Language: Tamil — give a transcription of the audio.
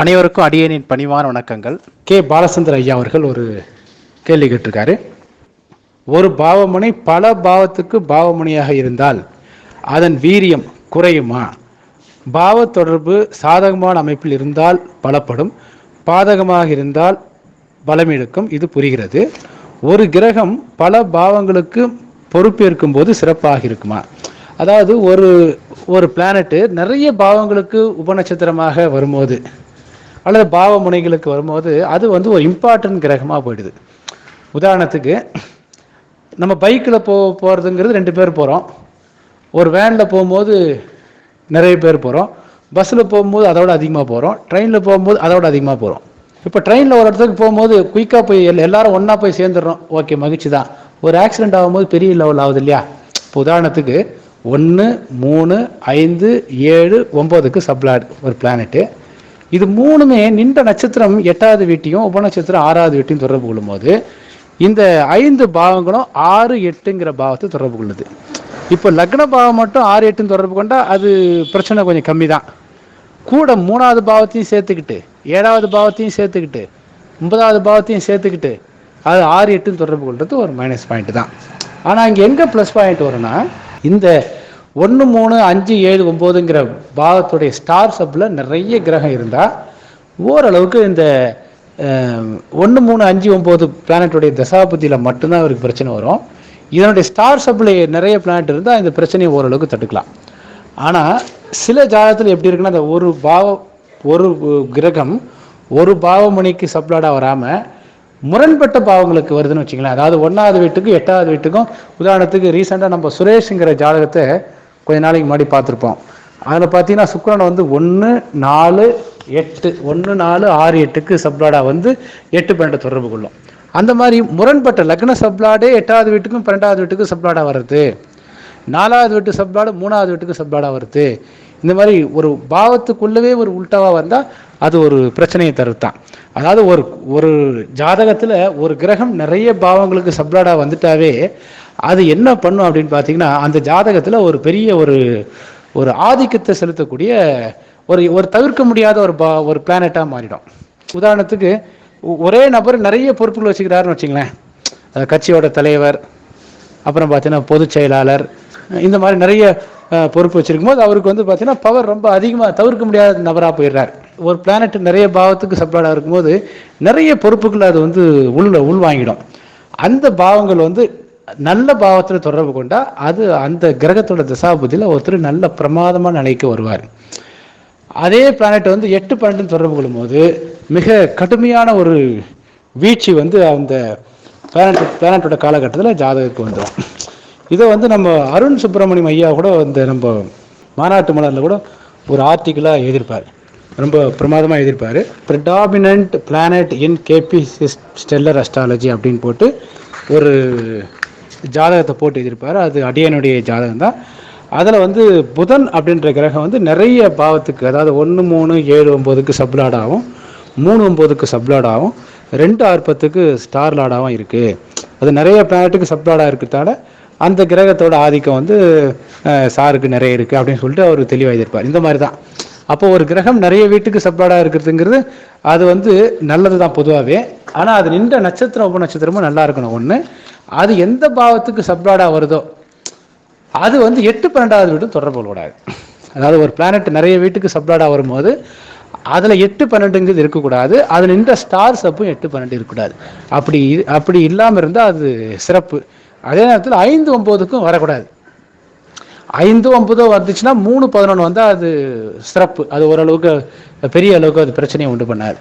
அனைவருக்கும் அடியனின் பணிவான வணக்கங்கள். கே. பாலச்சந்திர ஐயா அவர்கள் ஒரு கேள்வி கேட்டிருக்காரு. ஒரு பாவமுனை பல பாவத்துக்கு பாவமுனையாக இருந்தால் அதன் வீரியம் குறையுமா? பாவ தொடர்பு சாதகமான அமைப்பில் இருந்தால் பலப்படும் பாதகமாக இருந்தால் பலமிழக்கும் இது புரிகிறது. ஒரு கிரகம் பல பாவங்களுக்கு பொறுப்பேற்கும் போது சிறப்பாக இருக்குமா? அதாவது ஒரு ஒரு பிளானட்டு நிறைய பாவங்களுக்கு உபநட்சத்திரமாக வரும்போது அல்லது பாவ முனைகளுக்கு வரும்போது அது வந்து ஒரு இம்பார்ட்டன்ட் கிரகமாக போயிடுது. உதாரணத்துக்கு நம்ம பைக்கில் போ போகிறதுங்கிறது ரெண்டு பேர் போகிறோம் ஒரு வேனில் போகும்போது நிறைய பேர் போகிறோம் பஸ்ஸில் போகும்போது அதோட அதிகமாக போகிறோம் ட்ரெயினில் போகும்போது அதோட அதிகமாக போகிறோம் இப்போ ட்ரெயினில் ஒரு இடத்துக்கு போகும்போது குயிக்காக போய் எல் எல்லாரும் ஒன்றா போய் சேர்ந்துடுறோம். ஓகே மகிழ்ச்சி தான் ஒரு ஆக்சிடென்ட் ஆகும்போது பெரிய லெவல் ஆகுது இல்லையா? இப்போ உதாரணத்துக்கு ஒன்று மூணு ஐந்து ஏழு ஒம்போதுக்கு சப்ளாட் ஒரு பிளானெட்டு இது மூணுமே நின்ற நட்சத்திரம் எட்டாவது வீட்டையும் உபநட்சத்திரம் ஆறாவது வீட்டையும் தொடர்பு கொள்ளும்போது இந்த ஐந்து பாவங்களும் ஆறு எட்டுங்கிற பாவத்தை தொடர்பு கொள்ளுது. இப்போ லக்ன பாவம் மட்டும் ஆறு எட்டுன்னு தொடர்பு கொண்டால் அது பிரச்சனை கொஞ்சம் கம்மி தான் கூட மூணாவது பாவத்தையும் சேர்த்துக்கிட்டு ஏழாவது பாவத்தையும் சேர்த்துக்கிட்டு ஒன்பதாவது பாவத்தையும் சேர்த்துக்கிட்டு அது ஆறு எட்டுன்னு தொடர்பு கொள்வது ஒரு மைனஸ் பாயிண்ட் தான். ஆனால் இங்கே எங்கே ப்ளஸ் பாயிண்ட் வரும்னா இந்த ஒன்று மூணு அஞ்சு ஏழு ஒம்போதுங்கிற பாவத்துடைய ஸ்டார் சப்பில் நிறைய கிரகம் இருந்தால் ஓரளவுக்கு இந்த ஒன்று மூணு அஞ்சு ஒம்பது பிளானட்டுடைய தசாபதியில் மட்டும்தான் அவருக்கு பிரச்சனை வரும். இதனுடைய ஸ்டார் சப்பில் நிறைய பிளானட் இருந்தால் இந்த பிரச்சனையை ஓரளவுக்கு தடுக்கலாம். ஆனால் சில ஜாதகத்தில் எப்படி இருக்குன்னா அந்த ஒரு பாவ ஒரு கிரகம் ஒரு பாவமணிக்கு சப்ளாடாக வராமல் முரண்பட்ட பாவங்களுக்கு வருதுன்னு வச்சுங்களேன் அதாவது ஒன்றாவது வீட்டுக்கும் எட்டாவது வீட்டுக்கும் உதாரணத்துக்கு ரீசெண்டாக நம்ம சுரேஷுங்கிற ஜாதகத்தை கொஞ்ச நாளைக்கு முன்னாடி பார்த்துருப்போம். அதில் பார்த்தீங்கன்னா சுக்கரன் வந்து ஒன்று நாலு எட்டு ஒன்று நாலு ஆறு எட்டுக்கு சப்ளாடா வந்து எட்டு பன்னெண்டு தொடர்பு கொள்ளும். அந்த மாதிரி முரண்பட்ட லக்ன சப்ளாடே எட்டாவது வீட்டுக்கும் பன்னெண்டாவது வீட்டுக்கும் சப்ளாடா வருது நாலாவது வீட்டு சப்ளாடு மூணாவது வீட்டுக்கு சப்ளாடா வருது இந்த மாதிரி ஒரு பாவத்துக்குள்ளவே ஒரு உள்டாவாக வந்தால் அது ஒரு பிரச்சனையை தருத்தான். அதாவது ஒரு ஒரு ஜாதகத்தில் ஒரு கிரகம் நிறைய பாவங்களுக்கு சப்ளாடாக வந்துட்டாவே அது என்ன பண்ணும் அப்படின்னு பார்த்தீங்கன்னா அந்த ஜாதகத்தில் ஒரு பெரிய ஒரு ஒரு ஆதிக்கத்தை செலுத்தக்கூடிய ஒரு ஒரு தவிர்க்க முடியாத ஒரு பா ஒரு பிளானட்டாக மாறிடும். உதாரணத்துக்கு ஒரே நபர் நிறைய பொறுப்புகள் வச்சுக்கிறாருன்னு வச்சுங்களேன். கட்சியோட தலைவர் அப்புறம் பார்த்தீங்கன்னா பொதுச் செயலாளர் இந்த மாதிரி நிறைய பொறுப்பு வச்சிருக்கும் போது அவருக்கு வந்து பார்த்தீங்கன்னா பவர் ரொம்ப அதிகமாக தவிர்க்க முடியாத நபராக போயிடுறார். ஒரு பிளானட் நிறைய பாவத்துக்கு சப்ளாடாக இருக்கும்போது நிறைய பொறுப்புகள் அது வந்து உள்ள உள்வாங்கிடும். அந்த பாவங்கள் வந்து நல்ல பாவத்தில் தொடர்பு கொண்டா அது அந்த கிரகத்தோட தசாபதியில் ஒருத்தர் நல்ல பிரமாதமான நிலைக்கு வருவார். அதே பிளானட் வந்து எட்டு பன்னெண்டு தொடர்பு கொள்ளும்போது மிக கடுமையான ஒரு வீழ்ச்சி வந்து அந்த பிளானட் பிளானட்டோட காலகட்டத்தில் ஜாதகத்துக்கு வந்துடும் இதை வந்து நம்ம அருண் சுப்பிரமணியம் ஐயா கூட இந்த நம்ம மாநாட்டு மலரில் கூட ஒரு ஆர்டிக்கிளாக எழுதியிருப்பார். ரொம்ப பிரமாதமாக எழுதியிருப்பார். Predominant planet in KP stellar astrology அப்படின்னு போட்டு ஒரு ஜாதகத்தை போட்டு எழுதியிருப்பார் அது அடியனுடைய ஜாதகம் தான். அதில் வந்து புதன் அப்படின்ற கிரகம் வந்து நிறைய பாவத்துக்கு அதாவது ஒன்று மூணு ஏழு ஒம்போதுக்கு சப்லாட் ஆகும். மூணு ஒம்போதுக்கு சப்லாட் ஆகும். ரெண்டு ஆர்ப்பத்துக்கு ஸ்டார் லாடாகவும் இருக்குது அது நிறைய பிளானட்டுக்கு சப்லாடாக இருக்கிறதால அந்த கிரகத்தோட ஆதிக்கம் வந்து சாருக்கு நிறைய இருக்குது அப்படின்னு சொல்லிட்டு அவர் தெளிவாக இருப்பார் இந்த மாதிரி தான். அப்போ ஒரு கிரகம் நிறைய வீட்டுக்கு சப்ளாடாக இருக்கிறதுங்கிறது அது வந்து நல்லது தான் பொதுவாகவே ஆனால் அது நின்ற நட்சத்திரம் உப நட்சத்திரமும் நல்லா இருக்கணும். ஒன்று அது எந்த பாவத்துக்கு சப்ளாடாக வருதோ அது வந்து எட்டு பன்னெண்டாவது வீடும் தொடர்பு கூடாது அதாவது ஒரு பிளானட் நிறைய வீட்டுக்கு சப்ளாடாக வரும்போது அதில் எட்டு பன்னெண்டுங்கிறது இருக்கக்கூடாது அதில் நின்ற ஸ்டார் சப்பும் எட்டு பன்னெண்டு இருக்கக்கூடாது. அப்படி அப்படி இல்லாமல் இருந்தால் அது சிறப்பு. அதே நேரத்தில் ஐந்து ஒம்போதுக்கும் வரக்கூடாது. ஐந்து ஒன்பதோ வந்துச்சுன்னா மூணு பதினொன்று வந்தால் அது சிறப்பு. அது ஓரளவுக்கு பெரிய அளவுக்கு அது பிரச்சனையை உண்டு பண்ணாது.